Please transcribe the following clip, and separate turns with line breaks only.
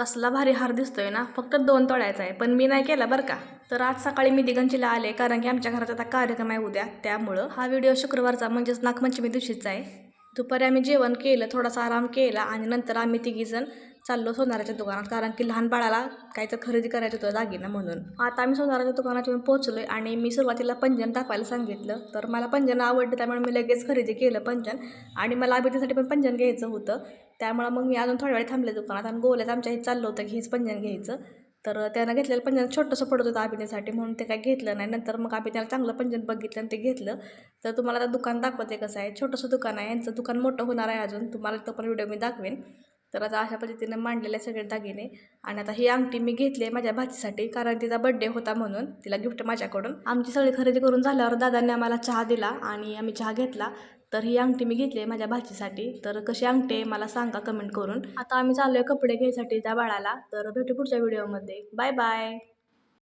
कसला भारी हार दिसतोय ना फक्त दोन तोळ्याचा आहे. पण मी नाही केला बरं का. तर आज सकाळी मी दिगंचीला आले कारण की आमच्या घरात आता कार्यक्रम आहे उद्या. त्यामुळं हा व्हिडिओ शुक्रवारचा म्हणजेच नागपंचमी दिवशीचा आहे. दुपारी आम्ही जेवण केलं थोडासा आराम केला आणि नंतर आम्ही तिघीजण चाललो सोनाराच्या दुकानात कारण की लहान बाळाला काहीतरी खरेदी करायचं होतं दागिना म्हणून. आता आम्ही सोनाराच्या दुकानात येऊन पोहोचलो आणि मी सुरुवातीला पंजन दाखवायला सांगितलं. तर मला पंजन आवडलं त्यामुळे मी लगेच खरेदी केलं पंजन. आणि मला अभितेसाठी पण पंजन घ्यायचं होतं. त्यामुळं मग मी अजून थोड्या वेळ थांबले दुकानात आणि गोल्यात आमच्या इथं चाललं होतं की हेच पंजन घ्यायचं. तर त्यानं घेतलेलं पंजन छोटंसं पडत होतं अभिनेसाठी म्हणून ते काही घेतलं नाही. नंतर मग अभिनेला चांगलं पंजन बघितलं आणि ते घेतलं. तर तुम्हाला आता दुकान दाखवते कसं आहे. छोटंसं दुकान आहे. यांचं दुकान मोठं होणार आहे अजून. तुम्हाला तो पण व्हिडिओ मी दाखवेन. तर आता अशा पद्धतीने मांडलेले सगळे दागिने. आणि आता ही अंगठी मी घेतली आहे माझ्या भाचीसाठी कारण तिचा बड्डे होता म्हणून तिला गिफ्ट माझ्याकडून. आमची सगळी खरेदी करून झाल्यावर दादांनी आम्हाला चहा दिला आणि आम्ही चहा घेतला. तर ही अंगठी मी घेतली आहे माझ्या भाचीसाठी. तर कशी अंगठी आहे मला सांगा कमेंट करून. आता आम्ही चाललो आहे कपडे घ्यायसाठी त्या बाळाला. तर भेटू पुढच्या व्हिडिओमध्ये बाय बाय